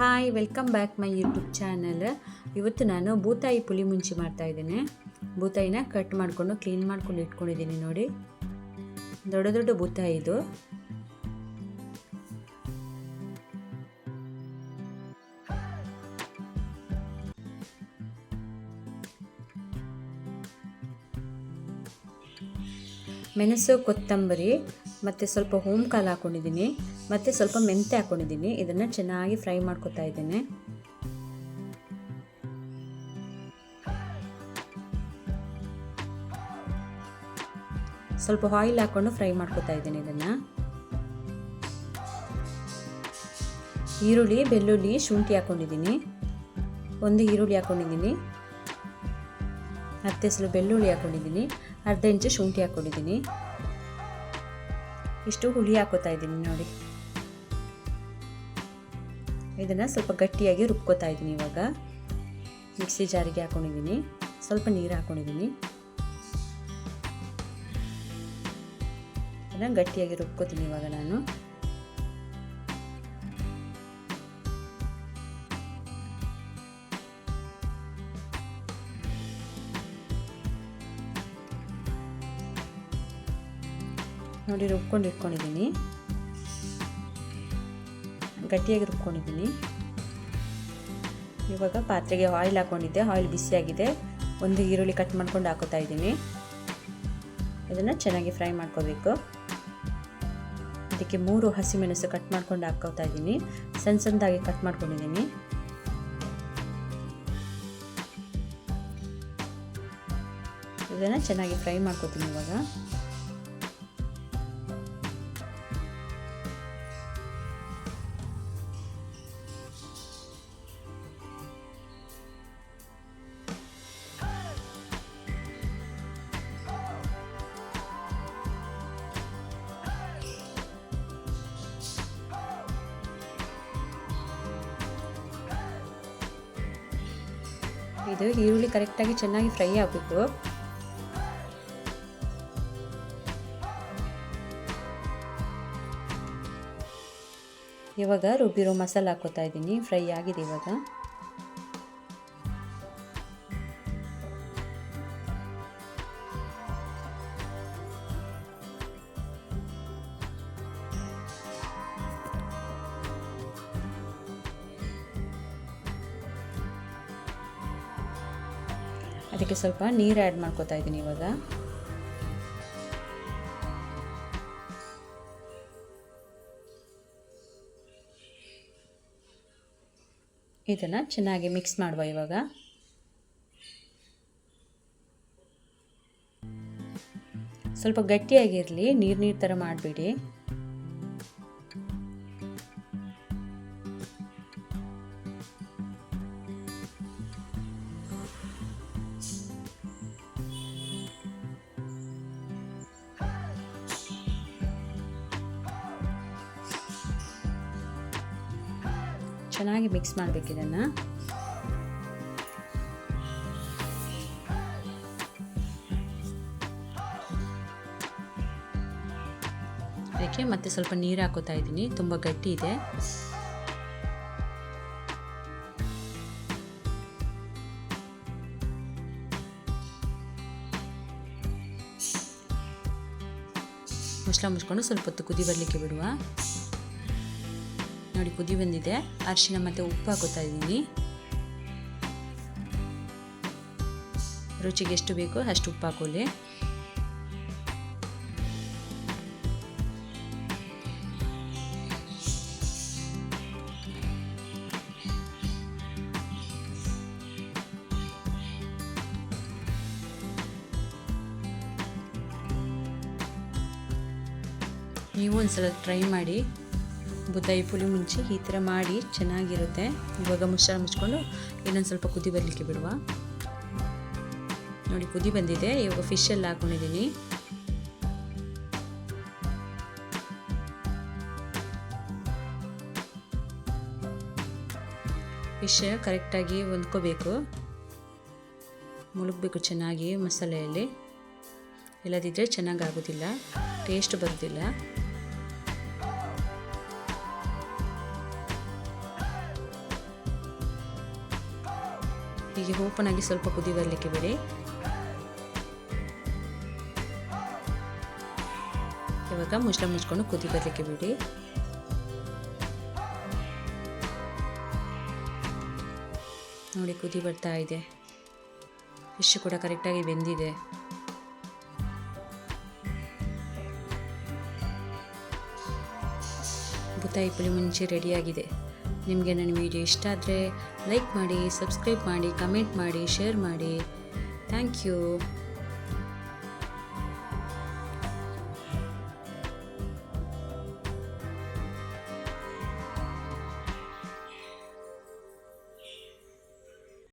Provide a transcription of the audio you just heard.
Hi welcome back my YouTube channel ಇವತ್ತು ನಾನು ಬೂತಾಯಿ ಪುಳಿ ಮುಂಚಿ ಮಾಡ್ತಾ ಇದ್ದೇನೆ. ಬೂತಾಯಿನ ಕಟ್ ಮಾಡಿಕೊಂಡು ಕ್ಲೀನ್ ಮಾಡ್ಕೊಂಡು ಇಟ್ಕೊಂಡಿದ್ದೀನಿ ನೋಡಿ. ದೊಡ್ಡ ದೊಡ್ಡ ಬೂತಾಯಿ ಇದು. ಮೆಣಸು, ಕೊತ್ತಂಬರಿ ಮತ್ತು ಸ್ವಲ್ಪ ಹೋಮ್ ಕಾಲ್ ಹಾಕ್ಕೊಂಡಿದ್ದೀನಿ ಮತ್ತು ಸ್ವಲ್ಪ ಮೆಂತೆ ಹಾಕ್ಕೊಂಡಿದ್ದೀನಿ ಇದನ್ನು ಚೆನ್ನಾಗಿ ಫ್ರೈ ಮಾಡ್ಕೊತಾ ಇದ್ದೇನೆ. ಸ್ವಲ್ಪ ಆಯಿಲ್ ಹಾಕ್ಕೊಂಡು ಫ್ರೈ ಮಾಡ್ಕೊತಾ ಇದ್ದೀನಿ ಇದನ್ನು. ಈರುಳ್ಳಿ, ಬೆಳ್ಳುಳ್ಳಿ, ಶುಂಠಿ ಹಾಕ್ಕೊಂಡಿದ್ದೀನಿ ಒಂದು ಈರುಳ್ಳಿ ಹಾಕ್ಕೊಂಡಿದ್ದೀನಿ ಹತ್ತೆಸಲು ಬೆಳ್ಳುಳ್ಳಿ ಹಾಕ್ಕೊಂಡಿದ್ದೀನಿ ಅರ್ಧ ಇಂಚು ಶುಂಠಿ ಹಾಕ್ಕೊಂಡಿದ್ದೀನಿ ಇಷ್ಟು ಹುಳಿ ಹಾಕೋತಾ ಇದ್ದೀನಿ ನೋಡಿ. ಇದನ್ನು ಸ್ವಲ್ಪ ಗಟ್ಟಿಯಾಗಿ ರುಬ್ಕೋತಾ ಇದ್ದೀನಿ ಇವಾಗ. ಮಿಕ್ಸಿ ಜಾರಿಗೆ ಹಾಕೊಂಡಿದ್ದೀನಿ. ಸ್ವಲ್ಪ ನೀರು ಹಾಕೊಂಡಿದ್ದೀನಿ. ಅದನ್ನು ಗಟ್ಟಿಯಾಗಿ ರುಬ್ಕೋತೀನಿ ಇವಾಗ ನಾನು. ನೋಡಿ ರುಬ್ಕೊಂಡು ಇಟ್ಕೊಂಡಿದ್ದೀನಿ. ಗಟ್ಟಿಯಾಗಿ ರುಬ್ಕೊಂಡಿದ್ದೀನಿ. ಇವಾಗ ಪಾತ್ರೆಗೆ ಆಯಿಲ್ ಹಾಕ್ಕೊಂಡಿದ್ದೆ ಆಯಿಲ್ ಬಿಸಿಯಾಗಿದೆ ಒಂದು ಈರುಳ್ಳಿ ಕಟ್ ಮಾಡ್ಕೊಂಡು ಹಾಕೋತಾ ಇದ್ದೀನಿ. ಇದನ್ನು ಚೆನ್ನಾಗಿ ಫ್ರೈ ಮಾಡ್ಕೋಬೇಕು. ಅದಕ್ಕೆ ಮೂರು ಹಸಿಮೆಣಸು ಕಟ್ ಮಾಡ್ಕೊಂಡು ಹಾಕೋತಾ ಇದ್ದೀನಿ. ಸಣ್ಣ ಸಣ್ಣದಾಗಿ ಕಟ್ ಮಾಡ್ಕೊಂಡಿದ್ದೀನಿ. ಇದನ್ನು ಚೆನ್ನಾಗಿ ಫ್ರೈ ಮಾಡ್ಕೋತೀನಿ ಇವಾಗ. ಇದು ಈರುಳ್ಳಿ ಕರೆಕ್ಟಾಗಿ ಚೆನ್ನಾಗಿ ಫ್ರೈ ಆಗಬೇಕು ಇವಾಗ ರುಬ್ಬಿರೋ ಮಸಾಲ ಹಾಕೋತಾ ಇದ್ದೀನಿ. ಫ್ರೈ ಆಗಿದೆ ಇವಾಗ. ಅದಕ್ಕೆ ಸ್ವಲ್ಪ ನೀರು ಆ್ಯಡ್ ಮಾಡ್ಕೋತಾ ಇದ್ದೀನಿ ಇವಾಗ. ಇದನ್ನು ಚೆನ್ನಾಗಿ ಮಿಕ್ಸ್ ಮಾಡುವ ಇವಾಗ. ಸ್ವಲ್ಪ ಗಟ್ಟಿಯಾಗಿರಲಿ, ನೀರು ನೀರು ಥರ ಮಾಡಬೇಡಿ. ಚೆನ್ನಾಗಿ ಮಿಕ್ಸ್ ಮಾಡಬೇಕು ಇದನ್ನು. ಅದಕ್ಕೆ ಮತ್ತೆ ಸ್ವಲ್ಪ ನೀರು ಹಾಕೋತಾ ಇದ್ದೀನಿ ತುಂಬ ಗಟ್ಟಿ ಇದೆ. ಮುಚ್ಚಳ ಮುಚ್ಕೊಂಡು ಸ್ವಲ್ಪ ಹೊತ್ತು ಕುದಿ ಬರಲಿಕ್ಕೆ ಬಿಡುವ. ನೋಡಿ, ಕುದಿ ಬಂದಿದೆ. ಅರಿಶಿನ ಮತ್ತು ಉಪ್ಪು ಹಾಕೋತಾ ಇದ್ದೀನಿ. ರುಚಿಗೆ ಎಷ್ಟು ಬೇಕೋ ಅಷ್ಟು ಉಪ್ಪು ಹಾಕೊಳ್ಳಿ. ನೀವು ಒಂದ್ಸಲ ಟ್ರೈ ಮಾಡಿ. ಬುದ್ದಾಯಿ ಪುಳಿ ಮುಂಚೆ ಈ ಥರ ಮಾಡಿ ಚೆನ್ನಾಗಿರುತ್ತೆ. ಇವಾಗ ಮುಚ್ಚಳ ಮುಚ್ಕೊಂಡು ಇನ್ನೊಂದು ಸ್ವಲ್ಪ ಕುದಿ ಬರಲಿಕ್ಕೆ ಬಿಡುವ. ನೋಡಿ, ಕುದಿ ಬಂದಿದೆ. ಇವಾಗ ಫಿಶೆಲ್ಲ ಹಾಕೊಂಡಿದ್ದೀನಿ. ಫಿಶ್ ಕರೆಕ್ಟಾಗಿ ಹೊಂದ್ಕೋಬೇಕು. ಮುಳುಗಬೇಕು ಚೆನ್ನಾಗಿ ಮಸಾಲೆಯಲ್ಲಿ. ಇಲ್ಲದಿದ್ದರೆ ಚೆನ್ನಾಗಿ ಆಗೋದಿಲ್ಲ. ಟೇಸ್ಟ್ ಬರೋದಿಲ್ಲ. ಹೀಗೆ ಓಪನ್ ಆಗಿ ಸ್ವಲ್ಪ ಕುದಿ ಬರಲಿಕ್ಕೆ ಬಿಡಿ. ಇವಾಗ ಮುಚ್ಚಳ ಮುಚ್ಕೊಂಡು ಕುದಿ ಬರಲಿಕ್ಕೆ ಬಿಡಿ. ನೋಡಿ ಕುದಿ ಬರ್ತಾ ಇದೆ. ಫಿಶ್ ಕೂಡ ಕರೆಕ್ಟಾಗಿ ಬೆಂದಿದೆ. ಬುತ್ತಾಯಿ ಪುಳಿ ಮುಂಚೆ ರೆಡಿಯಾಗಿದೆ ನಿಮಗೆ ನನ್ನ ವಿಡಿಯೋ ಇಷ್ಟ ಆದರೆ ಲೈಕ್ ಮಾಡಿ, ಸಬ್ಸ್ಕ್ರೈಬ್ ಮಾಡಿ, ಕಮೆಂಟ್ ಮಾಡಿ, ಶೇರ್ ಮಾಡಿ. Thank you.